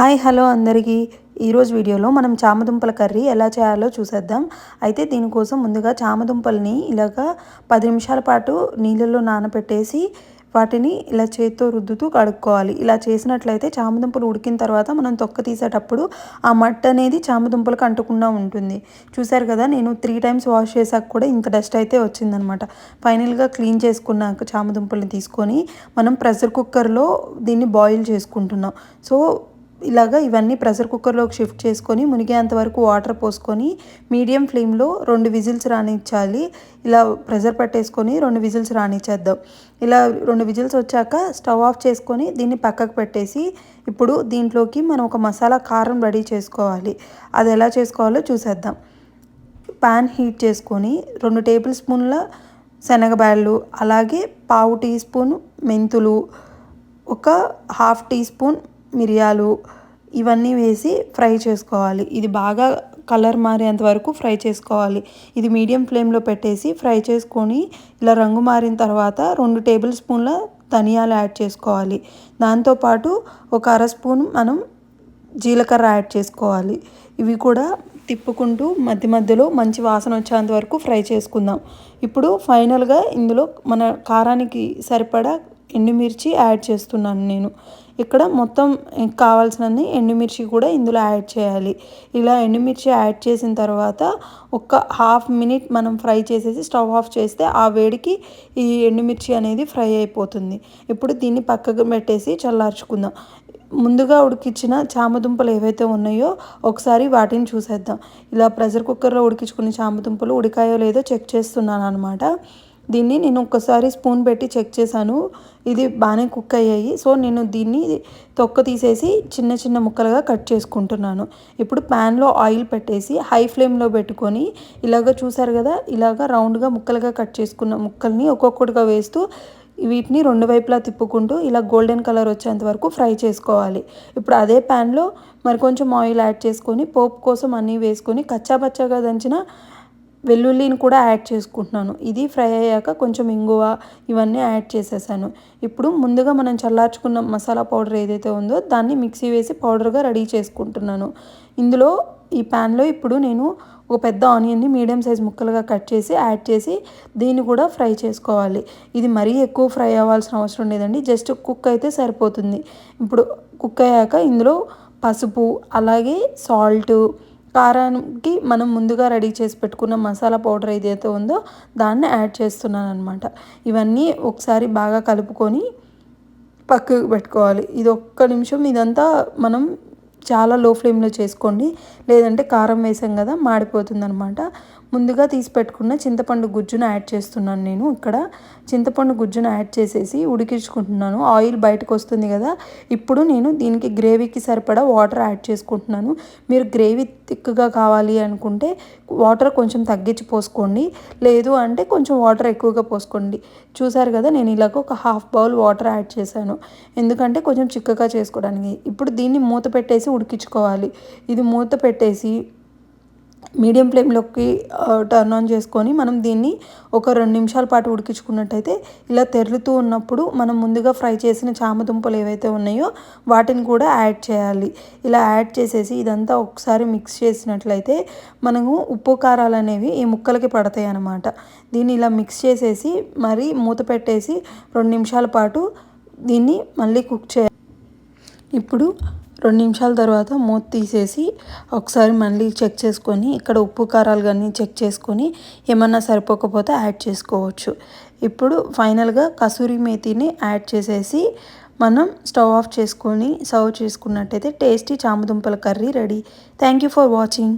Hi hello అందరికీ. ఈరోజు వీడియోలో మనం చామదుంపల కర్రీ ఎలా చేయాలో చూసేద్దాం. అయితే దీనికోసం ముందుగా చామదుంపల్ని ఇలాగా పది నిమిషాల పాటు నీళ్ళల్లో నానబెట్టేసి వాటిని ఇలా చేత్తో రుద్దుతూ కడుక్కోవాలి. ఇలా చేసినట్లయితే చామదుంపలు ఉడికిన తర్వాత మనం తొక్క తీసేటప్పుడు ఆ మట్ట అనేది చామదుంపలకు అంటకుండా ఉంటుంది. చూసారు కదా నేను త్రీ టైమ్స్ వాష్ చేశాక కూడా ఇంత డస్ట్ అయితే వచ్చిందనమాట. ఫైనల్గా క్లీన్ చేసుకున్నాక చామదుంపల్ని తీసుకొని మనం ప్రెషర్ కుక్కర్లో దీన్ని బాయిల్ చేసుకుంటున్నాం. సో ఇలాగ ఇవన్నీ ప్రెషర్ కుక్కర్లోకి షిఫ్ట్ చేసుకొని మునిగేంత వరకు వాటర్ పోసుకొని మీడియం ఫ్లేమ్లో రెండు విజిల్స్ రానిచ్చాలి. ఇలా ప్రెషర్ పెట్టేసుకొని రెండు విజిల్స్ రానిచ్చేద్దాం. ఇలా రెండు విజిల్స్ వచ్చాక స్టవ్ ఆఫ్ చేసుకొని దీన్ని పక్కకు పెట్టేసి ఇప్పుడు దీంట్లోకి మనం ఒక మసాలా కారం రెడీ చేసుకోవాలి. అది ఎలా చేసుకోవాలో చూసేద్దాం. పాన్ హీట్ చేసుకొని రెండు టేబుల్ స్పూన్ల శనగబ్యాళ్ళు అలాగే పావు టీ స్పూన్ మెంతులు ఒక హాఫ్ టీ స్పూన్ మిరియాలు ఇవన్నీ వేసి ఫ్రై చేసుకోవాలి. ఇది బాగా కలర్ మారేంత వరకు ఫ్రై చేసుకోవాలి. ఇది మీడియం ఫ్లేమ్లో పెట్టేసి ఫ్రై చేసుకొని ఇలా రంగు మారిన తర్వాత రెండు టేబుల్ స్పూన్ల ధనియాలు యాడ్ చేసుకోవాలి. దాంతోపాటు ఒక అర స్పూన్ మనం జీలకర్ర యాడ్ చేసుకోవాలి. ఇవి కూడా తిప్పుకుంటూ మధ్య మధ్యలో మంచి వాసన వచ్చేంత వరకు ఫ్రై చేసుకుందాం. ఇప్పుడు ఫైనల్గా ఇందులో మన కారానికి సరిపడా ఎండుమిర్చి యాడ్ చేస్తున్నాను నేను. ఇక్కడ మొత్తం కావాల్సినన్ని ఎండుమిర్చి కూడా ఇందులో యాడ్ చేయాలి. ఇలా ఎండుమిర్చి యాడ్ చేసిన తర్వాత ఒక హాఫ్ మినిట్ మనం ఫ్రై చేసేసి స్టవ్ ఆఫ్ చేస్తే ఆ వేడికి ఈ ఎండుమిర్చి అనేది ఫ్రై అయిపోతుంది. ఇప్పుడు దీన్ని పక్కకు పెట్టేసి చల్లార్చుకుందాం. ముందుగా ఉడికించిన చామదుంపలు ఏవైతే ఉన్నాయో ఒకసారి వాటిని చూసేద్దాం. ఇలా ప్రెషర్ కుక్కర్లో ఉడికించుకున్న చామదుంపలు ఉడికాయో లేదో చెక్ చేస్తున్నాను అనమాట దీన్ని నేను ఒక్కసారి స్పూన్ పెట్టి చెక్ చేశాను. ఇది బాగానే కుక్ అయ్యాయి. సో నేను దీన్ని తొక్క తీసేసి చిన్న చిన్న ముక్కలుగా కట్ చేసుకుంటున్నాను. ఇప్పుడు ప్యాన్లో ఆయిల్ పెట్టేసి హై ఫ్లేమ్లో పెట్టుకొని ఇలాగ చూసారు కదా ఇలాగ రౌండ్గా ముక్కలుగా కట్ చేసుకున్న ముక్కల్ని ఒక్కొక్కటిగా వేస్తూ వీటిని రెండు వైపులా తిప్పుకుంటూ ఇలా గోల్డెన్ కలర్ వచ్చేంత వరకు ఫ్రై చేసుకోవాలి. ఇప్పుడు అదే ప్యాన్లో మరి కొంచెం ఆయిల్ యాడ్ చేసుకొని పోపు కోసం అన్నీ వేసుకొని కచ్చాపచ్చాగా దంచిన వెల్లుల్లిని కూడా యాడ్ చేసుకుంటున్నాను. ఇది ఫ్రై అయ్యాక కొంచెం ఇంగువ ఇవన్నీ యాడ్ చేసేసాను. ఇప్పుడు ముందుగా మనం చల్లార్చుకున్న మసాలా పౌడర్ ఏదైతే ఉందో దాన్ని మిక్సీ వేసి పౌడర్గా రెడీ చేసుకుంటున్నాను. ఇందులో ఈ ప్యాన్లో ఇప్పుడు నేను ఒక పెద్ద ఆనియన్ని మీడియం సైజ్ ముక్కలుగా కట్ చేసి యాడ్ చేసి దీన్ని కూడా ఫ్రై చేసుకోవాలి. ఇది మరీ ఎక్కువ ఫ్రై అవ్వాల్సిన అవసరం లేదండి. జస్ట్ కుక్ అయితే సరిపోతుంది. ఇప్పుడు కుక్ అయ్యాక ఇందులో పసుపు అలాగే సాల్ట్ కారానికి మనం ముందుగా రెడీ చేసి పెట్టుకున్న మసాలా పౌడర్ ఏదైతే ఉందో దాన్ని యాడ్ చేస్తున్నాను అనమాట ఇవన్నీ ఒకసారి బాగా కలుపుకొని పక్కకు పెట్టుకోవాలి. ఇది ఒక్క నిమిషం ఇదంతా మనం చాలా లో ఫ్లేమ్లో చేసుకోండి. లేదంటే కారం వేసాం కదా మాడిపోతుంది అనమాట ముందుగా తీసి పెట్టుకున్న చింతపండు గుజ్జును యాడ్ చేస్తున్నాను నేను. ఇక్కడ చింతపండు గుజ్జును యాడ్ చేసేసి ఉడికించుకుంటున్నాను. ఆయిల్ బయటకు వస్తుంది కదా ఇప్పుడు నేను దీనికి గ్రేవీకి సరిపడా వాటర్ యాడ్ చేసుకుంటున్నాను. మీరు గ్రేవీ థిక్గా కావాలి అనుకుంటే వాటర్ కొంచెం తగ్గించి పోసుకోండి. లేదు అంటే కొంచెం వాటర్ ఎక్కువగా పోసుకోండి. చూసారు కదా నేను ఇలాగ ఒక హాఫ్ బౌల్ వాటర్ యాడ్ చేశాను. ఎందుకంటే కొంచెం చిక్కగా చేసుకోవడానికి. ఇప్పుడు దీన్ని మూత పెట్టేసి ఉడికించుకోవాలి. ఇది మూత పెట్టేసి మీడియం ఫ్లేమ్లోకి టర్న్ ఆన్ చేసుకొని మనం దీన్ని ఒక రెండు నిమిషాల పాటు ఉడికించుకున్నట్టయితే ఇలా తెరులుతూ ఉన్నప్పుడు మనం ముందుగా ఫ్రై చేసిన చామదుంపలు ఏవైతే ఉన్నాయో వాటిని కూడా యాడ్ చేయాలి. ఇలా యాడ్ చేసేసి ఇదంతా ఒకసారి మిక్స్ చేసినట్లయితే మనము ఉప్పు కారాలు అనేవి ఈ ముక్కలకి పడతాయి అన్నమాట. దీన్ని ఇలా మిక్స్ చేసేసి మరి మూత పెట్టేసి రెండు నిమిషాల పాటు దీన్ని మళ్ళీ కుక్ చేయాలి. ఇప్పుడు రెండు నిమిషాల తర్వాత మూత తీసేసి ఒకసారి మళ్ళీ చెక్ చేసుకొని ఇక్కడ ఉప్పు కారాలు కానీ చెక్ చేసుకొని ఏమన్నా సరిపోకపోతే యాడ్ చేసుకోవచ్చు. ఇప్పుడు ఫైనల్గా కసూరి మేతిని యాడ్ చేసేసి మనం స్టవ్ ఆఫ్ చేసుకొని సర్వ్ చేసుకున్నట్టయితే tasty చామదుంపల curry ready. Thank you for watching.